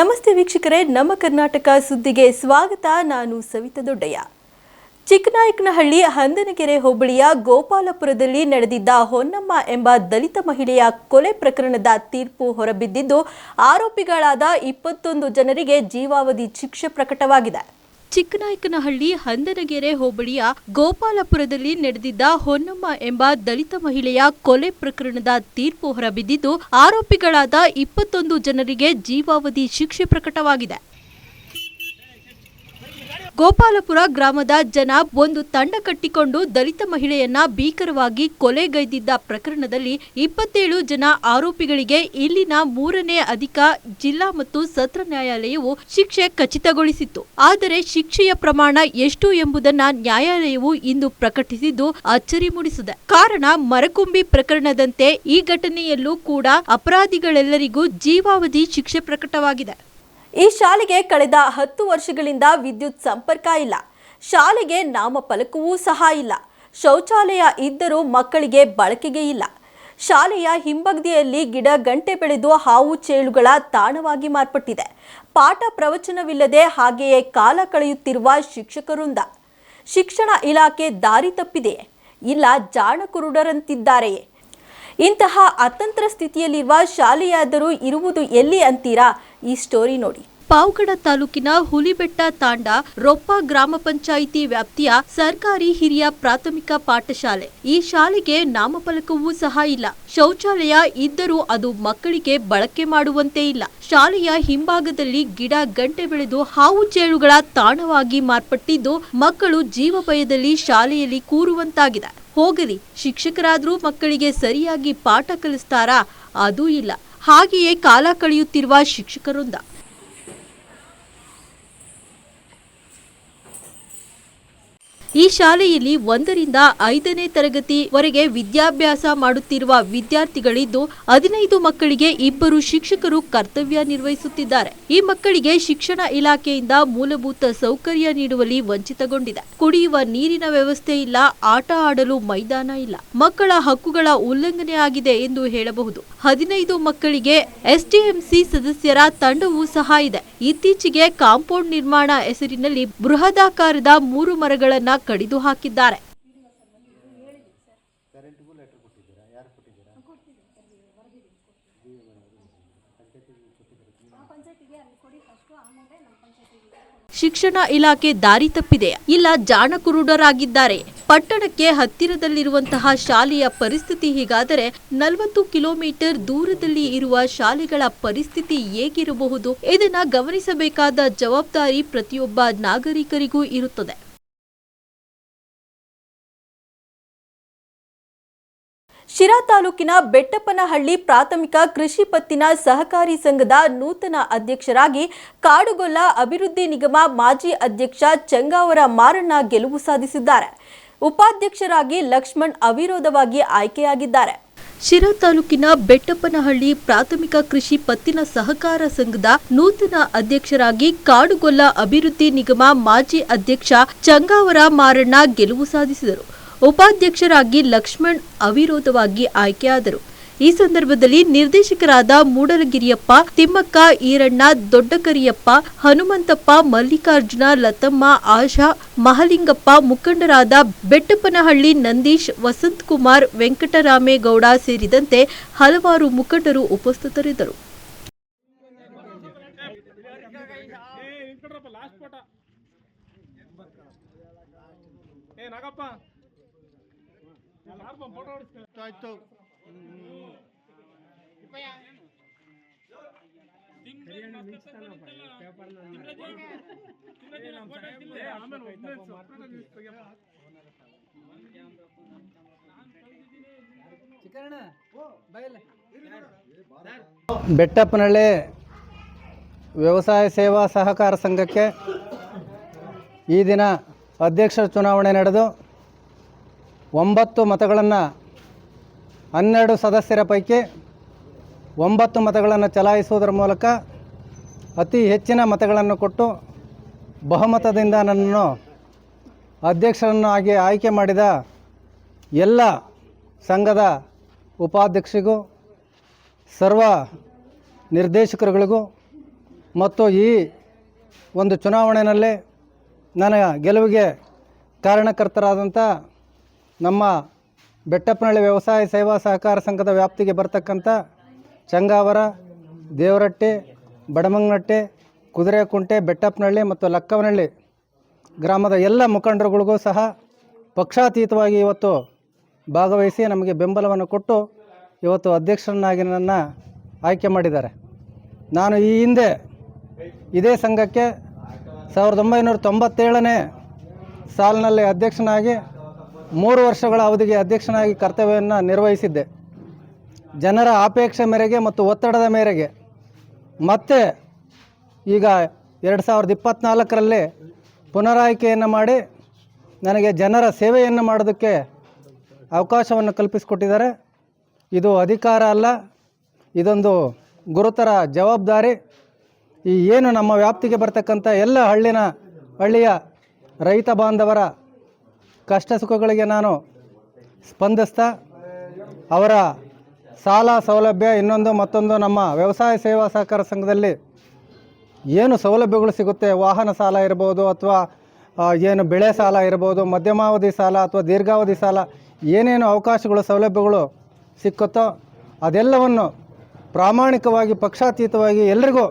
ನಮಸ್ತೆ ವೀಕ್ಷಕರೇ, ನಮ್ಮ ಕರ್ನಾಟಕ ಸುದ್ದಿಗೆ ಸ್ವಾಗತ. ನಾನು ಸವಿತಾ ದೊಡ್ಡಯ್ಯ. ಚಿಕ್ಕನಾಯಕನಹಳ್ಳಿ ಹಂದನಗೆರೆ ಹೋಬಳಿಯ ಗೋಪಾಲಪುರದಲ್ಲಿ ನಡೆದಿದ್ದ ಹೊನ್ನಮ್ಮ ಎಂಬ ದಲಿತ ಮಹಿಳೆಯ ಕೊಲೆ ಪ್ರಕರಣದ ತೀರ್ಪು ಹೊರಬಿದ್ದಿದ್ದು, ಆರೋಪಿಗಳಾದ ಇಪ್ಪತ್ತೊಂದು ಜನರಿಗೆ ಜೀವಾವಧಿ ಶಿಕ್ಷೆ ಪ್ರಕಟವಾಗಿದೆ. ಚಿಕ್ಕನಾಯಕನಹಳ್ಳಿ ಹಂದನಗೆರೆ ಹೋಬಳಿಯ ಗೋಪಾಲಪುರದಲ್ಲಿ ನಡೆದಿದ್ದ ಹೊನ್ನಮ್ಮ ಎಂಬ ದಲಿತ ಮಹಿಳೆಯ ಕೊಲೆ ಪ್ರಕರಣದ ತೀರ್ಪು ಹೊರಬಿದ್ದಿದ್ದು, ಆರೋಪಿಗಳಾದ ಇಪ್ಪತ್ತೊಂದು ಜನರಿಗೆ ಜೀವಾವಧಿ ಶಿಕ್ಷೆ ಪ್ರಕಟವಾಗಿದೆ. ಗೋಪಾಲಪುರ ಗ್ರಾಮದ ಜನ ಒಂದು ತಂಡ ಕಟ್ಟಿಕೊಂಡು ದಲಿತ ಮಹಿಳೆಯನ್ನ ಭೀಕರವಾಗಿ ಕೊಲೆಗೈದಿದ್ದ ಪ್ರಕರಣದಲ್ಲಿ ಇಪ್ಪತ್ತೇಳು ಜನ ಆರೋಪಿಗಳಿಗೆ ಇಲ್ಲಿನ ಮೂರನೇ ಅಧಿಕ ಜಿಲ್ಲಾ ಮತ್ತು ಸತ್ರ ನ್ಯಾಯಾಲಯವು ಶಿಕ್ಷೆ ಖಚಿತಗೊಳಿಸಿತ್ತು. ಆದರೆ ಶಿಕ್ಷೆಯ ಪ್ರಮಾಣ ಎಷ್ಟು ಎಂಬುದನ್ನ ನ್ಯಾಯಾಲಯವು ಇಂದು ಪ್ರಕಟಿಸಿದ್ದು ಅಚ್ಚರಿ ಮೂಡಿಸಿದೆ. ಕಾರಣ ಮರಕುಂಬಿ ಪ್ರಕರಣದಂತೆ ಈ ಘಟನೆಯಲ್ಲೂ ಕೂಡ ಅಪರಾಧಿಗಳೆಲ್ಲರಿಗೂ ಜೀವಾವಧಿ ಶಿಕ್ಷೆ ಪ್ರಕಟವಾಗಿದೆ. ಈ ಶಾಲೆಗೆ ಕಳೆದ ಹತ್ತು ವರ್ಷಗಳಿಂದ ವಿದ್ಯುತ್ ಸಂಪರ್ಕ ಇಲ್ಲ. ಶಾಲೆಗೆ ನಾಮಫಲಕವೂ ಸಹ ಇಲ್ಲ. ಶೌಚಾಲಯ ಇದ್ದರೂ ಮಕ್ಕಳಿಗೆ ಬಳಕೆಗೆ ಇಲ್ಲ. ಶಾಲೆಯ ಹಿಂಬಗ್ದಿಯಲ್ಲಿ ಗಿಡ, ಗಂಟೆ ಬೆಳೆದು ಹಾವು ಚೇಳುಗಳ ತಾಣವಾಗಿ ಮಾರ್ಪಟ್ಟಿದೆ. ಪಾಠ ಪ್ರವಚನವಿಲ್ಲದೆ ಹಾಗೆಯೇ ಕಾಲ ಕಳೆಯುತ್ತಿರುವ ಶಿಕ್ಷಕರುಂದ ಶಿಕ್ಷಣ ಇಲಾಖೆ ದಾರಿ ತಪ್ಪಿದೆಯೇ? ಇಲ್ಲ ಜಾಣಕುರುಡರಂತಿದ್ದಾರೆಯೇ? ಇಂತಹ ಅತಂತ್ರ ಸ್ಥಿತಿಯಲ್ಲಿರುವ ಶಾಲೆಯಾದರೂ ಇರುವುದು ಎಲ್ಲಿ ಅಂತೀರಾ? ಈ ಸ್ಟೋರಿ ನೋಡಿ. ಪಾವಗಡ ತಾಲೂಕಿನ ಹುಲಿಬೆಟ್ಟ ತಾಂಡ ರೊಪ್ಪ ಗ್ರಾಮ ಪಂಚಾಯಿತಿ ವ್ಯಾಪ್ತಿಯ ಸರ್ಕಾರಿ ಹಿರಿಯ ಪ್ರಾಥಮಿಕ ಪಾಠಶಾಲೆ. ಈ ಶಾಲೆಗೆ ನಾಮಫಲಕವೂ ಸಹ ಇಲ್ಲ. ಶೌಚಾಲಯ ಇದ್ದರೂ ಅದು ಮಕ್ಕಳಿಗೆ ಬಳಕೆ ಮಾಡುವಂತೆ ಇಲ್ಲ. ಶಾಲೆಯ ಹಿಂಭಾಗದಲ್ಲಿ ಗಿಡ, ಗಂಟೆ ಬೆಳೆದು ಹಾವು ಚೇಳುಗಳ ತಾಣವಾಗಿ ಮಾರ್ಪಟ್ಟಿದ್ದು ಮಕ್ಕಳು ಜೀವ ಭಯದಲ್ಲಿ ಶಾಲೆಯಲ್ಲಿ ಕೂರುವಂತಾಗಿದೆ. ಹೋಗಲಿ ಶಿಕ್ಷಕರಾದರೂ ಮಕ್ಕಳಿಗೆ ಸರಿಯಾಗಿ ಪಾಠ ಕಲಿಸ್ತಾರಾ? ಅದೂ ಇಲ್ಲ. ಹಾಗೆಯೇ ಕಾಲ ಕಳೆಯುತ್ತಿರುವ ಶಿಕ್ಷಕರಿಂದ. ಈ ಶಾಲೆಯಲ್ಲಿ ಒಂದರಿಂದ ಐದನೇ ತರಗತಿವರೆಗೆ ವಿದ್ಯಾಭ್ಯಾಸ ಮಾಡುತ್ತಿರುವ ವಿದ್ಯಾರ್ಥಿಗಳಿದ್ದು, ಹದಿನೈದು ಮಕ್ಕಳಿಗೆ ಇಬ್ಬರು ಶಿಕ್ಷಕರು ಕರ್ತವ್ಯ ನಿರ್ವಹಿಸುತ್ತಿದ್ದಾರೆ. ಈ ಮಕ್ಕಳಿಗೆ ಶಿಕ್ಷಣ ಇಲಾಖೆಯಿಂದ ಮೂಲಭೂತ ಸೌಕರ್ಯ ನೀಡುವಲ್ಲಿ ವಂಚಿತಗೊಂಡಿದೆ. ಕುಡಿಯುವ ನೀರಿನ ವ್ಯವಸ್ಥೆ ಇಲ್ಲ, ಆಟ ಆಡಲು ಮೈದಾನ ಇಲ್ಲ. ಮಕ್ಕಳ ಹಕ್ಕುಗಳ ಉಲ್ಲಂಘನೆ ಆಗಿದೆ ಎಂದು ಹೇಳಬಹುದು. ಹದಿನೈದು ಮಕ್ಕಳಿಗೆ ಎಸ್ಟಿಎಂಸಿ ಸದಸ್ಯರ ತಂಡವೂ ಸಹ ಇದೆ. ಇತ್ತೀಚೆಗೆ ಕಾಂಪೌಂಡ್ ನಿರ್ಮಾಣ ಹೆಸರಿನಲ್ಲಿ ಬೃಹದಾಕಾರದ ಮೂರು ಮರಗಳನ್ನ ಕಡಿದು ಹಾಕಿದ್ದಾರೆ. ಶಿಕ್ಷಣ ಇಲಾಖೆ ದಾರಿ ತಪ್ಪಿದೆ. ಇಲ್ಲ ಜಾಣಕುರುಡರಾಗಿದ್ದಾರೆ. ಪಟ್ಟಣಕ್ಕೆ ಹತ್ತಿರದಲ್ಲಿರುವಂತಹ ಶಾಲೆಯ ಪರಿಸ್ಥಿತಿ ಹೀಗಾದರೆ ನಲವತ್ತು ಕಿಲೋಮೀಟರ್ ದೂರದಲ್ಲಿ ಇರುವ ಶಾಲೆಗಳ ಪರಿಸ್ಥಿತಿ ಹೇಗಿರಬಹುದು? ಇದನ್ನ ಗಮನಿಸಬೇಕಾದ ಜವಾಬ್ದಾರಿ ಪ್ರತಿಯೊಬ್ಬ ನಾಗರಿಕರಿಗೂ ಇರುತ್ತದೆ. ಶಿರಾ ತಾಲೂಕಿನ ಬೆಟ್ಟಪ್ಪನಹಳ್ಳಿ ಪ್ರಾಥಮಿಕ ಕೃಷಿ ಪತ್ತಿನ ಸಹಕಾರಿ ಸಂಘದ ನೂತನ ಅಧ್ಯಕ್ಷರಾಗಿ ಕಾಡುಗೊಲ್ಲ ಅಭಿವೃದ್ಧಿ ನಿಗಮ ಮಾಜಿ ಅಧ್ಯಕ್ಷ ಚಂಗಾವರ ಮಾರಣ್ಣ ಗೆಲುವು ಸಾಧಿಸಿದ್ದಾರೆ. ಉಪಾಧ್ಯಕ್ಷರಾಗಿ ಲಕ್ಷ್ಮಣ್ ಅವಿರೋಧವಾಗಿ ಆಯ್ಕೆಯಾಗಿದ್ದಾರೆ. ಶಿರಾ ತಾಲೂಕಿನ ಬೆಟ್ಟಪ್ಪನಹಳ್ಳಿ ಪ್ರಾಥಮಿಕ ಕೃಷಿ ಪತ್ತಿನ ಸಹಕಾರ ಸಂಘದ ನೂತನ ಅಧ್ಯಕ್ಷರಾಗಿ ಕಾಡುಗೊಲ್ಲ ಅಭಿವೃದ್ಧಿ ನಿಗಮ ಮಾಜಿ ಅಧ್ಯಕ್ಷ ಚಂಗಾವರ ಮಾರಣ್ಣ ಗೆಲುವು ಸಾಧಿಸಿದರು. ಉಪಾಧ್ಯಕ್ಷರಾಗಿ ಲಕ್ಷ್ಮಣ್ ಅವಿರೋಧವಾಗಿ ಆಯ್ಕೆಯಾದರು. ಈ ಸಂದರ್ಭದಲ್ಲಿ ನಿರ್ದೇಶಕರಾದ ಮೂಡಲಗಿರಿಯಪ್ಪ, ತಿಮ್ಮಕ್ಕ ಈರಣ್ಣ, ದೊಡ್ಡಕರಿಯಪ್ಪ, ಹನುಮಂತಪ್ಪ, ಮಲ್ಲಿಕಾರ್ಜುನ, ಲತಮ್ಮ, ಆಶಾ, ಮಹಲಿಂಗಪ್ಪ, ಮುಖಂಡರಾದ ಬೆಟ್ಟಪ್ಪನಹಳ್ಳಿ ನಂದೀಶ್, ವಸಂತ್ ಕುಮಾರ್, ವೆಂಕಟರಾಮೇಗೌಡ ಸೇರಿದಂತೆ ಹಲವಾರು ಮುಖಂಡರು ಉಪಸ್ಥಿತರಿದ್ದರು. ಆಯ್ತು. ಬೆಟ್ಟಪ್ಪನಹಳ್ಳಿ ವ್ಯವಸಾಯ ಸೇವಾ ಸಹಕಾರ ಸಂಘಕ್ಕೆ ಈ ದಿನ ಅಧ್ಯಕ್ಷರ ಚುನಾವಣೆ ನಡೆದು ಒಂಬತ್ತು ಮತಗಳನ್ನು ಹನ್ನೆರಡು ಸದಸ್ಯರ ಪೈಕಿ ಒಂಬತ್ತು ಮತಗಳನ್ನು ಚಲಾಯಿಸುವುದರ ಮೂಲಕ ಅತಿ ಹೆಚ್ಚಿನ ಮತಗಳನ್ನು ಕೊಟ್ಟು ಬಹುಮತದಿಂದ ನನ್ನನ್ನು ಅಧ್ಯಕ್ಷರನ್ನಾಗಿ ಆಯ್ಕೆ ಮಾಡಿದ ಎಲ್ಲ ಸಂಘದ ಉಪಾಧ್ಯಕ್ಷರಿಗೂ, ಸರ್ವ ನಿರ್ದೇಶಕರುಗಳಿಗೂ ಮತ್ತು ಈ ಒಂದು ಚುನಾವಣೆಯಲ್ಲಿ ನನ್ನ ಗೆಲುವಿಗೆ ಕಾರಣಕರ್ತರಾದಂಥ ನಮ್ಮ ಬೆಟ್ಟಪ್ಪನಹಳ್ಳಿ ವ್ಯವಸಾಯ ಸೇವಾ ಸಹಕಾರ ಸಂಘದ ವ್ಯಾಪ್ತಿಗೆ ಬರ್ತಕ್ಕಂಥ ಚಂಗಾವರ, ದೇವರಟ್ಟೆ, ಬಡಮಂಗನಟ್ಟಿ, ಕುದುರೆಕುಂಟೆ, ಬೆಟ್ಟಪ್ಪನಹಳ್ಳಿ ಮತ್ತು ಲಕ್ಕವನಹಳ್ಳಿ ಗ್ರಾಮದ ಎಲ್ಲ ಮುಖಂಡರುಗಳಿಗೂ ಸಹ ಪಕ್ಷಾತೀತವಾಗಿ ಇವತ್ತು ಭಾಗವಹಿಸಿ ನಮಗೆ ಬೆಂಬಲವನ್ನು ಕೊಟ್ಟು ಇವತ್ತು ಅಧ್ಯಕ್ಷರನ್ನಾಗಿ ನನ್ನ ಆಯ್ಕೆ ಮಾಡಿದ್ದಾರೆ. ನಾನು ಈ ಹಿಂದೆ ಇದೇ ಸಂಘಕ್ಕೆ ಸಾವಿರದ ಒಂಬೈನೂರ ತೊಂಬತ್ತೇಳನೇ ಸಾಲಿನಲ್ಲಿ ಅಧ್ಯಕ್ಷನಾಗಿ ಮೂರು ವರ್ಷಗಳ ಅವಧಿಗೆ ಅಧ್ಯಕ್ಷನಾಗಿ ಕರ್ತವ್ಯವನ್ನು ನಿರ್ವಹಿಸಿದ್ದೆ. ಜನರ ಅಪೇಕ್ಷೆ ಮೇರೆಗೆ ಮತ್ತು ಒತ್ತಡದ ಮೇರೆಗೆ. ಮತ್ತೆ ಈಗ ಎರಡು ಸಾವಿರದ ಇಪ್ಪತ್ತ್ನಾಲ್ಕರಲ್ಲಿ ಪುನರಾಯ್ಕೆಯನ್ನು ಮಾಡಿ ನನಗೆ ಜನರ ಸೇವೆಯನ್ನು ಮಾಡೋದಕ್ಕೆ ಅವಕಾಶವನ್ನು ಕಲ್ಪಿಸಿಕೊಟ್ಟಿದ್ದಾರೆ. ಇದು ಅಧಿಕಾರ ಅಲ್ಲ, ಇದೊಂದು ಗುರುತರ ಜವಾಬ್ದಾರಿ. ಈ ಏನು ನಮ್ಮ ವ್ಯಾಪ್ತಿಗೆ ಬರ್ತಕ್ಕಂಥ ಎಲ್ಲ ಹಳ್ಳಿನ ಹಳ್ಳಿಯ ರೈತ ಬಾಂಧವರ ಕಷ್ಟ ಸುಖಗಳಿಗೆ ನಾನು ಸ್ಪಂದಿಸ್ತಾ ಅವರ ಸಾಲ ಸೌಲಭ್ಯ ಇನ್ನೊಂದು ಮತ್ತೊಂದು ನಮ್ಮ ವ್ಯವಸಾಯ ಸೇವಾ ಸಹಕಾರ ಸಂಘದಲ್ಲಿ ಏನು ಸೌಲಭ್ಯಗಳು ಸಿಗುತ್ತೆ? ವಾಹನ ಸಾಲ ಇರ್ಬೋದು ಅಥವಾ ಏನು ಬೆಳೆ ಸಾಲ ಇರ್ಬೋದು, ಮಧ್ಯಮಾವಧಿ ಸಾಲ ಅಥವಾ ದೀರ್ಘಾವಧಿ ಸಾಲ ಏನೇನು ಅವಕಾಶಗಳು, ಸೌಲಭ್ಯಗಳು ಸಿಕ್ಕುತ್ತೋ ಅದೆಲ್ಲವನ್ನು ಪ್ರಾಮಾಣಿಕವಾಗಿ, ಪಕ್ಷಾತೀತವಾಗಿ ಎಲ್ರಿಗೂ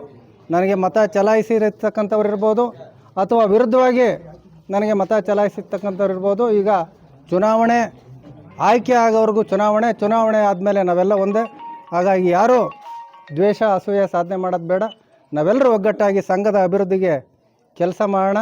ನನಗೆ ಮತ ಚಲಾಯಿಸಿರತಕ್ಕಂಥವ್ರು ಇರ್ಬೋದು ಅಥವಾ ವಿರುದ್ಧವಾಗಿ ನನಗೆ ಮತ ಚಲಾಯಿಸಿರ್ತಕ್ಕಂಥವ್ರು ಇರ್ಬೋದು. ಈಗ ಚುನಾವಣೆ ಆಯ್ಕೆ ಆಗೋವರೆಗೂ ಚುನಾವಣೆ ಚುನಾವಣೆ ಆದಮೇಲೆ ನಾವೆಲ್ಲ ಒಂದೇ. ಹಾಗಾಗಿ ಯಾರೂ ದ್ವೇಷ, ಅಸೂಯೆ ಸಾಧನೆ ಮಾಡೋದು ಬೇಡ. ನಾವೆಲ್ಲರೂ ಒಗ್ಗಟ್ಟಾಗಿ ಸಂಘದ ಅಭಿವೃದ್ಧಿಗೆ ಕೆಲಸ ಮಾಡೋಣ.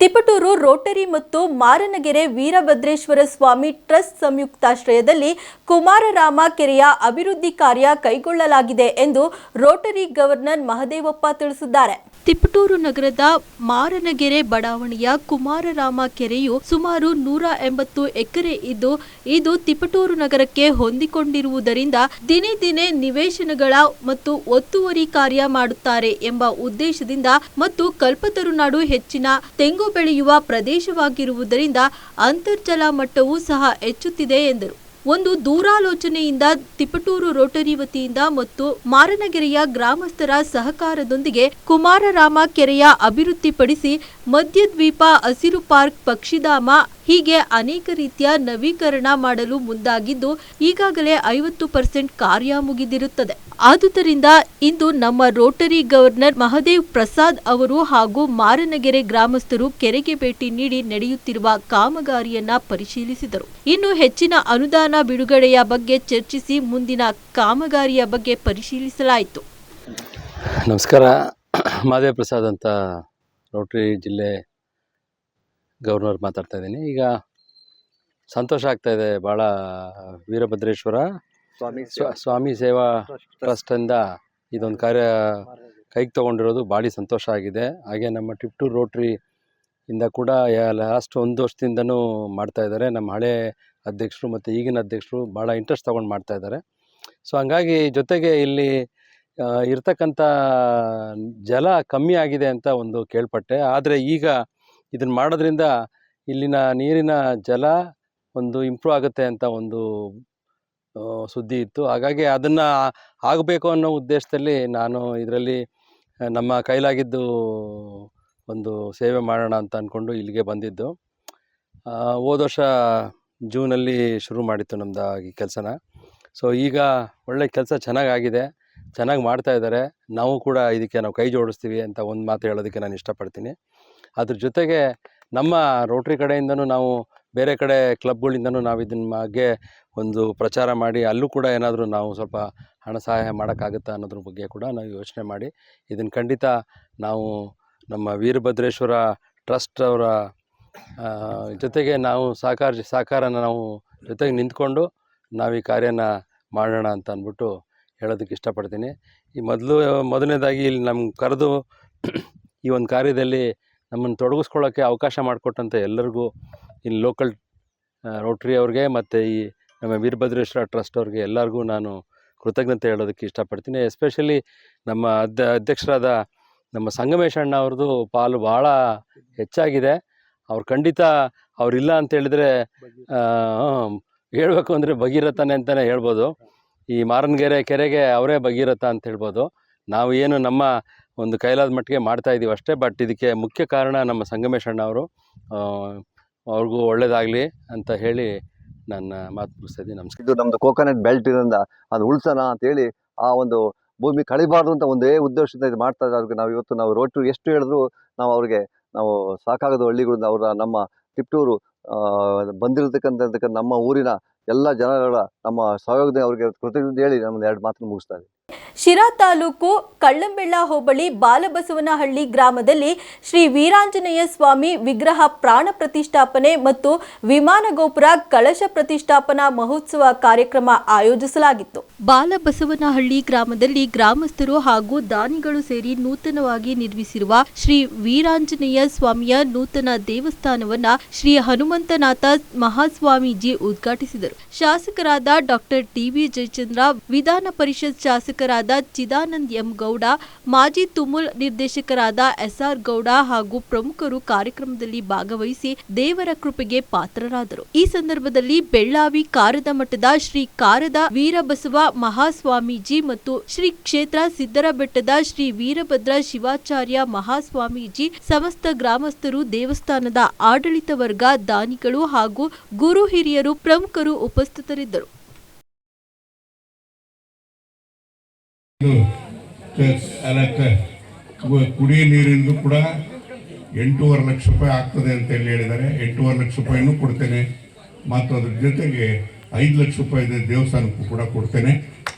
ತಿಪಟೂರು ರೋಟರಿ ಮತ್ತು ಮಾರನಗೆರೆ ವೀರಭದ್ರೇಶ್ವರ ಸ್ವಾಮಿ ಟ್ರಸ್ಟ್ ಸಂಯುಕ್ತಾಶ್ರಯದಲ್ಲಿ ಕುಮಾರರಾಮ ಕೆರೆಯ ಅಭಿವೃದ್ಧಿ ಕಾರ್ಯ ಕೈಗೊಳ್ಳಲಾಗಿದೆ ಎಂದು ರೋಟರಿ ಗವರ್ನರ್ ಮಹದೇವಪ್ಪ ತಿಳಿಸಿದ್ದಾರೆ. ತಿಪಟೂರು ನಗರದ ಮಾರನಗೆರೆ ಬಡಾವಣೆಯ ಕುಮಾರರಾಮ ಕೆರೆಯು ಸುಮಾರು ನೂರ ಎಂಬತ್ತು ಎಕರೆ ಇದ್ದು, ಇದು ತಿಪಟೂರು ನಗರಕ್ಕೆ ಹೊಂದಿಕೊಂಡಿರುವುದರಿಂದ ದಿನೇ ದಿನೇ ನಿವೇಶನಗಳ ಮತ್ತು ಒತ್ತುವರಿ ಕಾರ್ಯ ಮಾಡುತ್ತಾರೆ ಎಂಬ ಉದ್ದೇಶದಿಂದ ಮತ್ತು ಕಲ್ಪತರುನಾಡು ಹೆಚ್ಚಿನ ತೆಂಗು ಬೆಳೆಯುವ ಪ್ರದೇಶವಾಗಿರುವುದರಿಂದ ಅಂತರ್ಜಲ ಮಟ್ಟವೂ ಸಹ ಹೆಚ್ಚುತ್ತಿದೆ ಎಂದರು. ಒಂದು ದೂರಾಲೋಚನೆಯಿಂದ ತಿಪಟೂರು ರೋಟರಿ ವತಿಯಿಂದ ಮತ್ತು ಮಾರನಗೆರೆಯ ಗ್ರಾಮಸ್ಥರ ಸಹಕಾರದೊಂದಿಗೆ ಕುಮಾರರಾಮ ಕೆರೆಯ ಅಭಿವೃದ್ಧಿಪಡಿಸಿ ಮಧ್ಯದ್ವೀಪ ಹಸಿರು ಪಾರ್ಕ್ ಪಕ್ಷಿಧಾಮ ಹೀಗೆ ಅನೇಕ ರೀತಿಯ ನವೀಕರಣ ಮಾಡಲು ಮುಂದಾಗಿದ್ದು ಈಗಾಗಲೇ ಐವತ್ತು ಪರ್ಸೆಂಟ್ ಕಾರ್ಯ ಮುಗಿದಿರುತ್ತದೆ. ಆದುದರಿಂದ ಇಂದು ನಮ್ಮ ರೋಟರಿ ಗವರ್ನರ್ ಮಹದೇವ್ ಪ್ರಸಾದ್ ಅವರು ಹಾಗೂ ಮಾರನಗೆರೆ ಗ್ರಾಮಸ್ಥರು ಕೆರೆಗೆ ಭೇಟಿ ನೀಡಿ ನಡೆಯುತ್ತಿರುವ ಕಾಮಗಾರಿಯನ್ನ ಪರಿಶೀಲಿಸಿದರು. ಇನ್ನು ಹೆಚ್ಚಿನ ಅನುದಾನ ಬಿಡುಗಡೆಯ ಬಗ್ಗೆ ಚರ್ಚಿಸಿ ಮುಂದಿನ ಕಾಮಗಾರಿಯ ಬಗ್ಗೆ ಪರಿಶೀಲಿಸಲಾಯಿತು. ನಮಸ್ಕಾರ. ಮಹದೇವ್ ಪ್ರಸಾದ್ ಅಂತ ರೋಟರಿ ಜಿಲ್ಲೆ ಗವರ್ನರ್ ಮಾತಾಡ್ತಾ ಇದ್ದೀನಿ. ಈಗ ಸಂತೋಷ ಆಗ್ತಾ ಇದೆ. ಭಾಳ ವೀರಭದ್ರೇಶ್ವರ ಸ್ವ- ಸ್ವಾಮಿ ಸೇವಾ ಟ್ರಸ್ಟಿಂದ ಇದೊಂದು ಕಾರ್ಯ ಕೈಗೆ ತೊಗೊಂಡಿರೋದು ಭಾಳ ಸಂತೋಷ ಆಗಿದೆ. ಹಾಗೆ ನಮ್ಮ ಟಿಪ್ಟೂರ್ ರೋಟ್ರಿ ಇಂದ ಕೂಡ ಲಾಸ್ಟ್ ಒಂದು ವರ್ಷದಿಂದನೂ ಮಾಡ್ತಾ ಇದ್ದಾರೆ. ನಮ್ಮ ಹಳೆ ಅಧ್ಯಕ್ಷರು ಮತ್ತು ಈಗಿನ ಅಧ್ಯಕ್ಷರು ಭಾಳ ಇಂಟ್ರೆಸ್ಟ್ ತೊಗೊಂಡು ಮಾಡ್ತಾ ಇದ್ದಾರೆ. ಸೊ ಹಂಗಾಗಿ ಜೊತೆಗೆ ಇಲ್ಲಿ ಇರ್ತಕ್ಕಂಥ ಜಲ ಕಮ್ಮಿ ಆಗಿದೆ ಅಂತ ಒಂದು ಕೇಳ್ಪಟ್ಟೆ. ಆದರೆ ಈಗ ಇದನ್ನು ಮಾಡೋದ್ರಿಂದ ಇಲ್ಲಿನ ನೀರಿನ ಜಲ ಒಂದು ಇಂಪ್ರೂವ್ ಆಗುತ್ತೆ ಅಂತ ಒಂದು ಸುದ್ದಿ ಇತ್ತು. ಹಾಗಾಗಿ ಅದನ್ನು ಆಗಬೇಕು ಅನ್ನೋ ಉದ್ದೇಶದಲ್ಲಿ ನಾನು ಇದರಲ್ಲಿ ನಮ್ಮ ಕೈಲಾಗಿದ್ದು ಒಂದು ಸೇವೆ ಮಾಡೋಣ ಅಂತ ಅಂದ್ಕೊಂಡು ಇಲ್ಲಿಗೆ ಬಂದಿದ್ದು. ಹೋದ ವರ್ಷ ಜೂನಲ್ಲಿ ಶುರು ಮಾಡಿತ್ತು ನಮ್ದು ಈ ಕೆಲಸನ. ಸೊ, ಈಗ ಒಳ್ಳೆ ಕೆಲಸ ಚೆನ್ನಾಗಾಗಿದೆ, ಚೆನ್ನಾಗಿ ಮಾಡ್ತಾ ಇದ್ದಾರೆ. ನಾವು ಕೂಡ ಇದಕ್ಕೆ ನಾವು ಕೈ ಜೋಡಿಸ್ತೀವಿ ಅಂತ ಒಂದು ಮಾತು ಹೇಳೋದಕ್ಕೆ ನಾನು ಇಷ್ಟಪಡ್ತೀನಿ. ಅದ್ರ ಜೊತೆಗೆ ನಮ್ಮ ರೋಟ್ರಿ ಕಡೆಯಿಂದನೂ ನಾವು ಬೇರೆ ಕಡೆ ಕ್ಲಬ್ಗಳಿಂದನೂ ನಾವು ಇದನ್ನ ಬಗ್ಗೆ ಒಂದು ಪ್ರಚಾರ ಮಾಡಿ ಅಲ್ಲೂ ಕೂಡ ಏನಾದರೂ ನಾವು ಸ್ವಲ್ಪ ಹಣ ಸಹಾಯ ಮಾಡೋಕ್ಕಾಗುತ್ತಾ ಅನ್ನೋದ್ರ ಬಗ್ಗೆ ಕೂಡ ನಾವು ಯೋಚನೆ ಮಾಡಿ. ಇದನ್ನು ಖಂಡಿತ ನಾವು ನಮ್ಮ ವೀರಭದ್ರೇಶ್ವರ ಟ್ರಸ್ಟ್ ಅವರ ಜೊತೆಗೆ ನಾವು ಸಹಕಾರ, ಸಹಕಾರನ ನಾವು ಜೊತೆಗೆ ನಿಂತ್ಕೊಂಡು ನಾವು ಈ ಕಾರ್ಯನ ಮಾಡೋಣ ಅಂತ ಅಂದ್ಬಿಟ್ಟು ಹೇಳೋದಕ್ಕೆ ಇಷ್ಟಪಡ್ತೀನಿ. ಈ ಮೊದಲು, ಮೊದಲನೇದಾಗಿ ಇಲ್ಲಿ ನಮ್ಗೆ ಕರೆದು ಈ ಒಂದು ಕಾರ್ಯದಲ್ಲಿ ನಮ್ಮನ್ನು ತೊಡಗಿಸ್ಕೊಳ್ಳೋಕ್ಕೆ ಅವಕಾಶ ಮಾಡಿಕೊಟ್ಟಂಥ ಎಲ್ಲರಿಗೂ ಇಲ್ಲಿ ಲೋಕಲ್ ರೋಟ್ರಿ ಅವ್ರಿಗೆ ಮತ್ತು ಈ ನಮ್ಮ ವೀರಭದ್ರೇಶ್ವರ ಟ್ರಸ್ಟ್ ಅವ್ರಿಗೆ ಎಲ್ಲರಿಗೂ ನಾನು ಕೃತಜ್ಞತೆ ಹೇಳೋದಕ್ಕೆ ಇಷ್ಟಪಡ್ತೀನಿ. ಎಸ್ಪೆಷಲಿ ನಮ್ಮ ಅಧ್ಯ ಅಧ್ಯಕ್ಷರಾದ ನಮ್ಮ ಸಂಗಮೇಶ್ ಅಣ್ಣ ಅವ್ರದ್ದು ಪಾಲು ಭಾಳ ಹೆಚ್ಚಾಗಿದೆ. ಅವ್ರು ಖಂಡಿತ ಅವರಿಲ್ಲ ಅಂತ ಹೇಳಿದ್ರೆ ಹೇಳಬೇಕು ಅಂದರೆ ಭಗೀರಥನೇ ಅಂತಲೇ ಹೇಳ್ಬೋದು. ಈ ಮಾರನಗೆರೆ ಕೆರೆಗೆ ಅವರೇ ಭಗೀರಥ ಅಂತ ಹೇಳ್ಬೋದು. ನಾವು ಏನು ನಮ್ಮ ಒಂದು ಕೈಲಾದ ಮಟ್ಟಿಗೆ ಮಾಡ್ತಾ ಇದ್ದೀವಿ ಅಷ್ಟೇ ಬಟ್ ಇದಕ್ಕೆ ಮುಖ್ಯ ಕಾರಣ ನಮ್ಮ ಸಂಗಮೇಶ್ ಅಣ್ಣ ಅವರು ಅವ್ರಿಗೂ ಒಳ್ಳೇದಾಗಲಿ ಅಂತ ಹೇಳಿ ನನ್ನ ಮಾತು ಮುಗಿಸ್ತಾ ಇದ್ದೀನಿ ನಮಸ್ಕಾರ. ಇದು ನಮ್ಮದು ಕೋಕೋನಟ್ ಬೆಲ್ಟ್ ಇದರಿಂದ ಅದು ಉಳ್ಸೋಣ ಅಂತೇಳಿ ಆ ಒಂದು ಭೂಮಿ ಕಳಿಬಾರ್ದು ಅಂತ ಒಂದೇ ಉದ್ದೇಶದಿಂದ ಇದು ಮಾಡ್ತಾ ಇದ್ದಾರೆ. ಅವ್ರಿಗೆ ನಾವು ಇವತ್ತು ನಾವು ರೋಟು ಎಷ್ಟು ಹೇಳಿದ್ರು ನಾವು ಅವ್ರಿಗೆ ನಾವು ಸಾಕಾಗದ ಹಳ್ಳಿಗಳಿಂದ ಅವರ ನಮ್ಮ ತಿಪ್ಟೂರು ಬಂದಿರತಕ್ಕಂಥ ನಮ್ಮ ಊರಿನ ಎಲ್ಲ ಜನಗಳ ನಮ್ಮ ಸಹಯೋಗದ ಅವ್ರಿಗೆ ಕೃತಜ್ಞತೆ ಹೇಳಿ ನಮ್ಮದು ಎರಡು ಮಾತನ್ನು ಮುಗಿಸ್ತಾ ಇದ್ದೀನಿ. ಶಿರಾ ತಾಲೂಕು ಕಳ್ಳಂಬೆಳ್ಳ ಹೋಬಳಿ ಬಾಲಬಸವನಹಳ್ಳಿ ಗ್ರಾಮದಲ್ಲಿ ಶ್ರೀ ವೀರಾಂಜನೇಯ ಸ್ವಾಮಿ ವಿಗ್ರಹ ಪ್ರಾಣ ಪ್ರತಿಷ್ಠಾಪನೆ ಮತ್ತು ವಿಮಾನ ಗೋಪುರ ಕಳಶ ಪ್ರತಿಷ್ಠಾಪನಾ ಮಹೋತ್ಸವ ಕಾರ್ಯಕ್ರಮ ಆಯೋಜಿಸಲಾಗಿತ್ತು. ಬಾಲಬಸವನಹಳ್ಳಿ ಗ್ರಾಮದಲ್ಲಿ ಗ್ರಾಮಸ್ಥರು ಹಾಗೂ ದಾನಿಗಳು ಸೇರಿ ನೂತನವಾಗಿ ನಿರ್ಮಿಸಿರುವ ಶ್ರೀ ವೀರಾಂಜನೇಯ ಸ್ವಾಮಿಯ ನೂತನ ದೇವಸ್ಥಾನವನ್ನ ಶ್ರೀ ಹನುಮಂತನಾಥ ಮಹಾಸ್ವಾಮೀಜಿ ಉದ್ಘಾಟಿಸಿದರು. ಶಾಸಕರಾದ ಡಾಕ್ಟರ್ ಟಿವಿ ಜಯಚಂದ್ರ, ವಿಧಾನ ಪರಿಷತ್ ಶಾಸಕರಾದ ಚಿದಾನಂದ್ ಎಂ ಗೌಡ, ಮಾಜಿ ತುಮುಲ್ ನಿರ್ದೇಶಕರಾದ ಎಸ್ಆರ್ ಗೌಡ ಹಾಗೂ ಪ್ರಮುಖರು ಕಾರ್ಯಕ್ರಮದಲ್ಲಿ ಭಾಗವಹಿಸಿ ದೇವರ ಕೃಪೆಗೆ ಪಾತ್ರರಾದರು. ಈ ಸಂದರ್ಭದಲ್ಲಿ ಬೆಳ್ಳಾವಿ ಕಾರದ ಮಠದ ಶ್ರೀ ಕಾರದ ವೀರಬಸವ ಮಹಾಸ್ವಾಮೀಜಿ ಮತ್ತು ಶ್ರೀ ಕ್ಷೇತ್ರ ಸಿದ್ದರಬೆಟ್ಟದ ಶ್ರೀ ವೀರಭದ್ರ ಶಿವಾಚಾರ್ಯ ಮಹಾಸ್ವಾಮೀಜಿ ಸಮಸ್ತ ಗ್ರಾಮಸ್ಥರು ದೇವಸ್ಥಾನದ ಆಡಳಿತ ವರ್ಗ ದಾನಿಗಳು ಹಾಗೂ ಗುರು ಹಿರಿಯರು ಪ್ರಮುಖರು ಉಪಸ್ಥಿತರಿದ್ದರು. ಕುಡಿಯ ನೀರಿಂದು ಕೂಡ ಎಂಟೂವರೆ ಲಕ್ಷ ರೂಪಾಯಿ ಆಗ್ತದೆ ಅಂತ ಹೇಳಿ ಹೇಳಿದ್ದಾರೆ. ಎಂಟೂವರೆ ಲಕ್ಷ ರೂಪಾಯಿನೂ ಕೊಡ್ತೇನೆ. ಮತ್ತು ಅದ್ರ ಜೊತೆಗೆ ಐದು ಲಕ್ಷ ರೂಪಾಯಿ ಇದೆ, ದೇವಸ್ಥಾನಕ್ಕೂ ಕೂಡ ಕೊಡ್ತೇನೆ.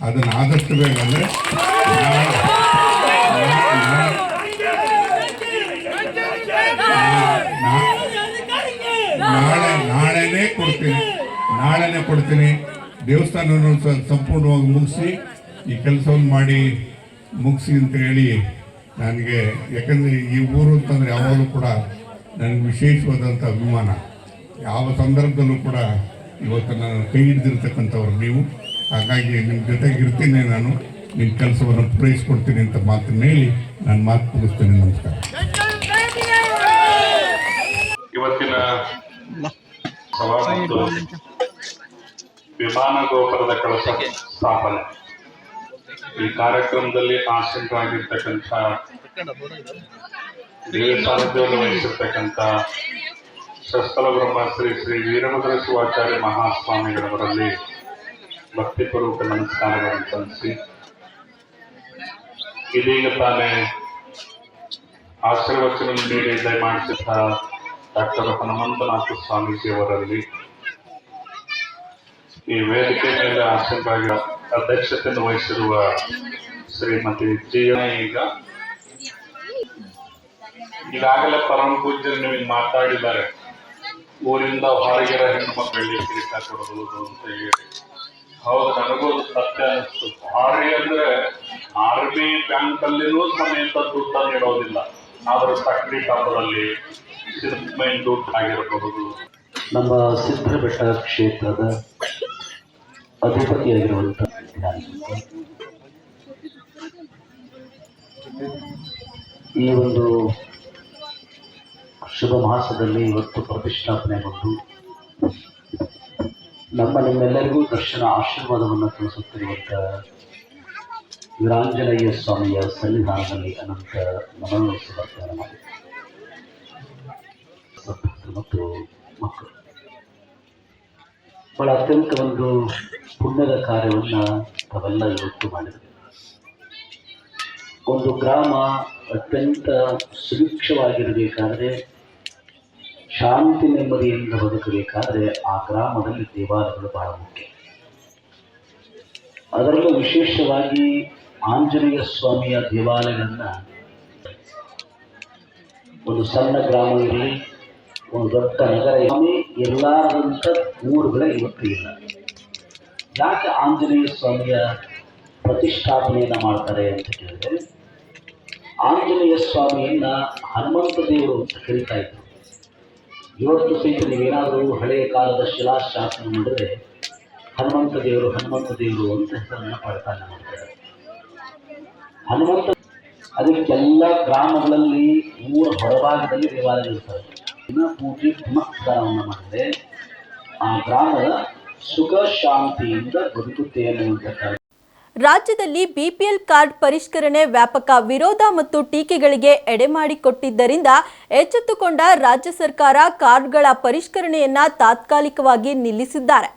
ಅದನ್ನು ಆದಷ್ಟು ಬೇಗ ಅಂದರೆ ನಾಳೆ ನಾಳೆನೇ ಕೊಡ್ತೀನಿ. ನಾಳೆನೇ ಕೊಡ್ತೀನಿ. ದೇವಸ್ಥಾನವನ್ನು ಸಂಪೂರ್ಣವಾಗಿ ಮುಗಿಸಿ, ಈ ಕೆಲಸವನ್ನು ಮಾಡಿ ಮುಗಿಸಿ ಅಂತ ಹೇಳಿ ನನಗೆ, ಯಾಕಂದರೆ ಈ ಊರು ಅಂತಂದರೆ ಯಾವಾಗಲೂ ಕೂಡ ನನಗೆ ವಿಶೇಷವಾದಂಥ ಅಭಿಮಾನ. ಯಾವ ಸಂದರ್ಭದಲ್ಲೂ ಕೂಡ ಇವತ್ತು ನಾನು ಕೈ ಹಿಡಿದಿರ್ತಕ್ಕಂಥವ್ರು ನೀವು. ಹಾಗಾಗಿ ನಿಮ್ಮ ಜೊತೆಗೆ ಇರ್ತೀನಿ ನಾನು. ನಿಮ್ಮ ಕೆಲಸವನ್ನು ಪೂರೈಸ್ಕೊಡ್ತೀನಿ ಅಂತ ಮಾತನ್ನ ಹೇಳಿ ನಾನು ಮಾತು ಮುಗಿಸ್ತೇನೆ. ನಮಸ್ಕಾರ. ಇವತ್ತಿನ ವಿಮಾನ ಗೋಪುರದ ಕಳಸ ಸ್ಥಾಪನೆ. ಈ ಕಾರ್ಯಕ್ರಮದಲ್ಲಿ ಆಸೀನರಾಗಿರ್ತಕ್ಕಂಥ ವಹಿಸಿರ್ತಕ್ಕಂಥ ಶಸ್ತ್ರ ಬ್ರಹ್ಮಶ್ರೀ ಶ್ರೀ ವೀರಭದ್ರ ಶಿವಾಚಾರ್ಯ ಮಹಾಸ್ವಾಮಿಗಳವರಲ್ಲಿ ಭಕ್ತಿಪೂರ್ವಕ ನಮಸ್ಕಾರಗಳನ್ನು ಸಲ್ಲಿಸಿ. ಇದೀಗ ತಾನೇ ಆಶೀರ್ವಚನ ನೀಡಿ ದಯಮಾಡಿಸಿದ್ದ ಡಾಕ್ಟರ್ ಹನುಮಂತನಾಥ ಸ್ವಾಮೀಜಿಯವರಲ್ಲಿ ಈ ವೇದಿಕೆ ಮೇಲೆ ಆಶೀರ್ವಾದ ಅಧ್ಯಕ್ಷತೆಯನ್ನು ವಹಿಸಿರುವ ಶ್ರೀಮತಿ ಜಿಯ ಈಗ. ಈಗಾಗಲೇ ಪರಮ ಪೂಜ್ಯರು ನಿಮಗೆ ಮಾತಾಡಿದ್ದಾರೆ. ಊರಿಂದ ಹೊರಗಿರೋ ಹೆಣ್ಣು ಮಕ್ಕಳಿಗೆ ಕಿರೀಟ ಕೊಡಬಹುದು ಅಂತ ಹೇಳಿ. ಹೌದು, ನನಗೂ ಸತ್ಯ ಅನಿಸ್ತು. ಭಾರಿ ಅಂದ್ರೆ ಆರ್ಮಿ ಬ್ಯಾಂಕ್ ಅಲ್ಲಿನೂ ಸಮೇತ ದುಡ್ಡು ನೀಡೋದಿಲ್ಲ ಆದ್ರೆ ಸಕ್ರಿ ಸಿಮೆಂಟ್ ದುಡ್ಡು ಆಗಿರಬಹುದು. ನಮ್ಮ ಸಿದ್ಧಬೆಟ್ಟ ಕ್ಷೇತ್ರದ ಅಧಿಪತಿಯಾಗಿರುವಂಥ ಈ ಒಂದು ಶುಭ ಮಾಸದಲ್ಲಿ ಇವತ್ತು ಪ್ರತಿಷ್ಠಾಪನೆಗೊಂಡು ನಮ್ಮ ನಿಮ್ಮೆಲ್ಲರಿಗೂ ದರ್ಶನ ಆಶೀರ್ವಾದವನ್ನು ತಿಳಿಸುತ್ತಿರುವಂಥ ವೀರಾಂಜನೇಯ ಸ್ವಾಮಿಯ ಸನ್ನಿಧಾನದಲ್ಲಿ ಅನಂತ ನಮನ ಸಮರ್ಪಣೆ ಮತ್ತು ಮಕ್ಕಳು. ಬಹಳ ಅತ್ಯಂತ ಒಂದು ಪುಣ್ಯದ ಕಾರ್ಯವನ್ನು ತಾವೆಲ್ಲ ಇವತ್ತು ಮಾಡಿದರು. ಒಂದು ಗ್ರಾಮ ಅತ್ಯಂತ ಸುಭಿಕ್ಷವಾಗಿರಬೇಕಾದ್ರೆ ಶಾಂತಿ ನೆಮ್ಮದಿಯಿಂದ ಬದುಕಬೇಕಾದ್ರೆ ಆ ಗ್ರಾಮದಲ್ಲಿ ದೇವಾಲಯಗಳು ಬಹಳ ಮುಖ್ಯ. ಅದರಲ್ಲೂ ವಿಶೇಷವಾಗಿ ಆಂಜನೇಯ ಸ್ವಾಮಿಯ ದೇವಾಲಯಗಳನ್ನ ಒಂದು ಸಣ್ಣ ಗ್ರಾಮ ಇರಲಿ, ಒಂದು ದೊಡ್ಡ ನಗರ ಇರಲಿ ಎಲ್ಲಾದಂಥ ಊರುಗಳೇ ಇವತ್ತು ಇಲ್ಲ. ಯಾಕೆ ಆಂಜನೇಯ ಸ್ವಾಮಿಯ ಪ್ರತಿಷ್ಠಾಪನೆಯನ್ನು ಮಾಡ್ತಾರೆ ಅಂತ ಕೇಳಿದ್ರೆ, ಆಂಜನೇಯ ಸ್ವಾಮಿಯನ್ನ ಹನುಮಂತ ದೇವರು ಅಂತ ಕರಿತಾ ಇದ್ರು. ಇವತ್ತು ಸಹಿತ ನೀವೇನಾದರೂ ಹಳೆಯ ಕಾಲದ ಶಿಲಾಶಾಸನ ನೋಡಿದ್ರೆ ಹನುಮಂತ ದೇವರು ಹನುಮಂತ ದೇವರು ಅಂತ ಹೆಸರನ್ನ ಪಡ್ತಾನೆ ಮಾಡ್ತಾರೆ ಹನುಮಂತ ಅದಕ್ಕೆಲ್ಲ ಗ್ರಾಮಗಳಲ್ಲಿ ಊರ ಹೊರಭಾಗದಲ್ಲಿ ದೇವಾಲಯ ಇರ್ತಾರೆ ದಿನ ಪೂಜೆ ಪುನಃಸ್ಕಾರವನ್ನು ಮಾಡಿದ್ರೆ ಆ ಗ್ರಾಮದ ಸುಖ ಶಾಂತಿಯಿಂದ ಬದುಕುತ್ತೆ ಅನ್ನುವಂಥ ರಾಜ್ಯದಲ್ಲಿ ಬಿಪಿಎಲ್ ಕಾರ್ಡ್ ಪರಿಷ್ಕರಣೆ ವ್ಯಾಪಕ ವಿರೋಧ ಮತ್ತು ಟೀಕೆಗಳಿಗೆ ಎಡೆಮಾಡಿಕೊಟ್ಟಿದ್ದರಿಂದ ಎಚ್ಚೆತ್ತುಕೊಂಡ ರಾಜ್ಯ ಸರ್ಕಾರ ಕಾರ್ಡ್ಗಳ ಪರಿಷ್ಕರಣೆಯನ್ನ ತಾತ್ಕಾಲಿಕವಾಗಿ ನಿಲ್ಲಿಸಿದ್ದಾರೆ.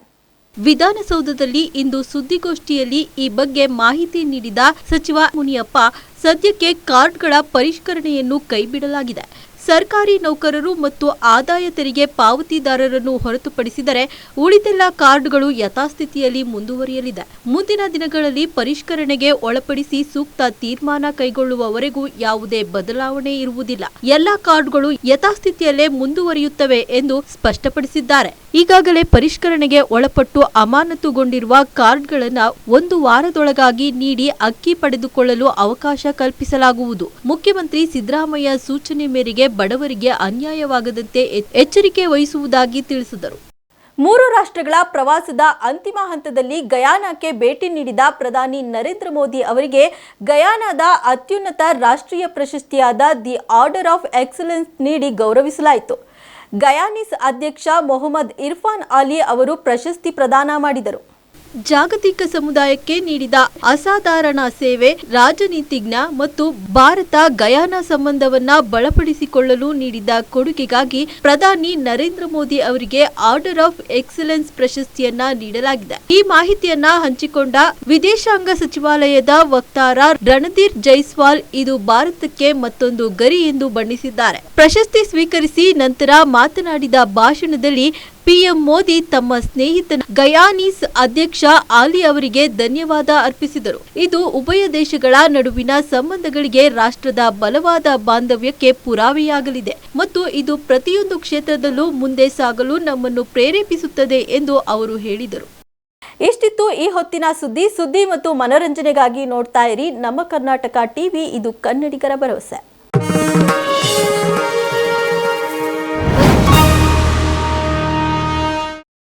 ವಿಧಾನಸೌಧದಲ್ಲಿ ಇಂದು ಸುದ್ದಿಗೋಷ್ಠಿಯಲ್ಲಿ ಈ ಬಗ್ಗೆ ಮಾಹಿತಿ ನೀಡಿದ ಸಚಿವ ಮುನಿಯಪ್ಪ, ಸದ್ಯಕ್ಕೆ ಕಾರ್ಡ್ಗಳ ಪರಿಷ್ಕರಣೆಯನ್ನು ಕೈಬಿಡಲಾಗಿದೆ. ಸರ್ಕಾರಿ ನೌಕರರು ಮತ್ತು ಆದಾಯ ತೆರಿಗೆ ಪಾವತಿದಾರರನ್ನು ಹೊರತುಪಡಿಸಿದರೆ ಉಳಿದೆಲ್ಲ ಕಾರ್ಡ್ಗಳು ಯಥಾಸ್ಥಿತಿಯಲ್ಲಿ ಮುಂದುವರಿಯಲಿದೆ. ಮುಂದಿನ ದಿನಗಳಲ್ಲಿ ಪರಿಷ್ಕರಣೆಗೆ ಒಳಪಡಿಸಿ ಸೂಕ್ತ ತೀರ್ಮಾನ ಕೈಗೊಳ್ಳುವವರೆಗೂ ಯಾವುದೇ ಬದಲಾವಣೆ ಇರುವುದಿಲ್ಲ. ಎಲ್ಲಾ ಕಾರ್ಡ್ಗಳು ಯಥಾಸ್ಥಿತಿಯಲ್ಲೇ ಮುಂದುವರಿಯುತ್ತವೆ ಎಂದು ಸ್ಪಷ್ಟಪಡಿಸಿದ್ದಾರೆ. ಈಗಾಗಲೇ ಪರಿಷ್ಕರಣೆಗೆ ಒಳಪಟ್ಟು ಅಮಾನತುಗೊಂಡಿರುವ ಕಾರ್ಡ್ಗಳನ್ನು ಒಂದು ವಾರದೊಳಗಾಗಿ ನೀಡಿ ಅಕ್ಕಿ ಪಡೆದುಕೊಳ್ಳಲು ಅವಕಾಶ ಕಲ್ಪಿಸಲಾಗುವುದು. ಮುಖ್ಯಮಂತ್ರಿ ಸಿದ್ದರಾಮಯ್ಯ ಸೂಚನೆ ಮೇರೆಗೆ ಬಡವರಿಗೆ ಅನ್ಯಾಯವಾಗದಂತೆ ಎಚ್- ಎಚ್ಚರಿಕೆ ವಹಿಸುವುದಾಗಿ ತಿಳಿಸಿದರು. ಮೂರು ರಾಷ್ಟ್ರಗಳ ಪ್ರವಾಸದ ಅಂತಿಮ ಹಂತದಲ್ಲಿ ಗಯಾನಾಕ್ಕೆ ಭೇಟಿ ನೀಡಿದ ಪ್ರಧಾನಿ ನರೇಂದ್ರ ಮೋದಿ ಅವರಿಗೆ ಗಯಾನಾದ ಅತ್ಯುನ್ನತ ರಾಷ್ಟ್ರೀಯ ಪ್ರಶಸ್ತಿಯಾದ ದಿ ಆರ್ಡರ್ ಆಫ್ ಎಕ್ಸಲೆನ್ಸ್ ನೀಡಿ ಗೌರವಿಸಲಾಯಿತು. ಗಯಾನಿಸ್ ಅಧ್ಯಕ್ಷ ಮೊಹಮ್ಮದ್ ಇರ್ಫಾನ್ ಅಲಿ ಅವರು ಪ್ರಶಸ್ತಿ ಪ್ರದಾನ ಮಾಡಿದರು. ಜಾಗತಿಕ ಸಮುದಾಯಕ್ಕೆ ನೀಡಿದ ಅಸಾಧಾರಣ ಸೇವೆ, ರಾಜನೀತಿಜ್ಞ ಮತ್ತು ಭಾರತ ಗಯಾನ ಸಂಬಂಧವನ್ನ ಬಲಪಡಿಸಿಕೊಳ್ಳಲು ನೀಡಿದ ಕೊಡುಗೆಗಾಗಿ ಪ್ರಧಾನಿ ನರೇಂದ್ರ ಮೋದಿ ಅವರಿಗೆ ಆರ್ಡರ್ ಆಫ್ ಎಕ್ಸಲೆನ್ಸ್ ಪ್ರಶಸ್ತಿಯನ್ನ ನೀಡಲಾಗಿದೆ. ಈ ಮಾಹಿತಿಯನ್ನ ಹಂಚಿಕೊಂಡ ವಿದೇಶಾಂಗ ಸಚಿವಾಲಯದ ವಕ್ತಾರ ರಣಧೀರ್ ಜೈಸ್ವಾಲ್ ಇದು ಭಾರತಕ್ಕೆ ಮತ್ತೊಂದು ಗರಿ ಎಂದು ಬಣ್ಣಿಸಿದ್ದಾರೆ. ಪ್ರಶಸ್ತಿ ಸ್ವೀಕರಿಸಿ ನಂತರ ಮಾತನಾಡಿದ ಭಾಷಣದಲ್ಲಿ ಪಿಎಂ ಮೋದಿ ತಮ್ಮ ಸ್ನೇಹಿತನ ಗಯಾನೀಸ್ ಅಧ್ಯಕ್ಷ ಆಲಿ ಅವರಿಗೆ ಧನ್ಯವಾದ ಅರ್ಪಿಸಿದರು. ಇದು ಉಭಯ ದೇಶಗಳ ನಡುವಿನ ಸಂಬಂಧಗಳಿಗೆ ರಾಷ್ಟ್ರದ ಬಲವಾದ ಬಾಂಧವ್ಯಕ್ಕೆ ಪುರಾವೆಯಾಗಲಿದೆ ಮತ್ತು ಇದು ಪ್ರತಿಯೊಂದು ಕ್ಷೇತ್ರದಲ್ಲೂ ಮುಂದೆ ಸಾಗಲು ನಮ್ಮನ್ನು ಪ್ರೇರೇಪಿಸುತ್ತದೆ ಎಂದು ಅವರು ಹೇಳಿದರು. ಇಷ್ಟಿತ್ತು ಈ ಹೊತ್ತಿನ ಸುದ್ದಿ? ಸುದ್ದಿ ಮತ್ತು ಮನರಂಜನೆಗಾಗಿ ನೋಡ್ತಾ ಇರಿ ನಮ್ಮ ಕರ್ನಾಟಕ ಟಿವಿ. ಇದು ಕನ್ನಡಿಗರ ಭರವಸೆ.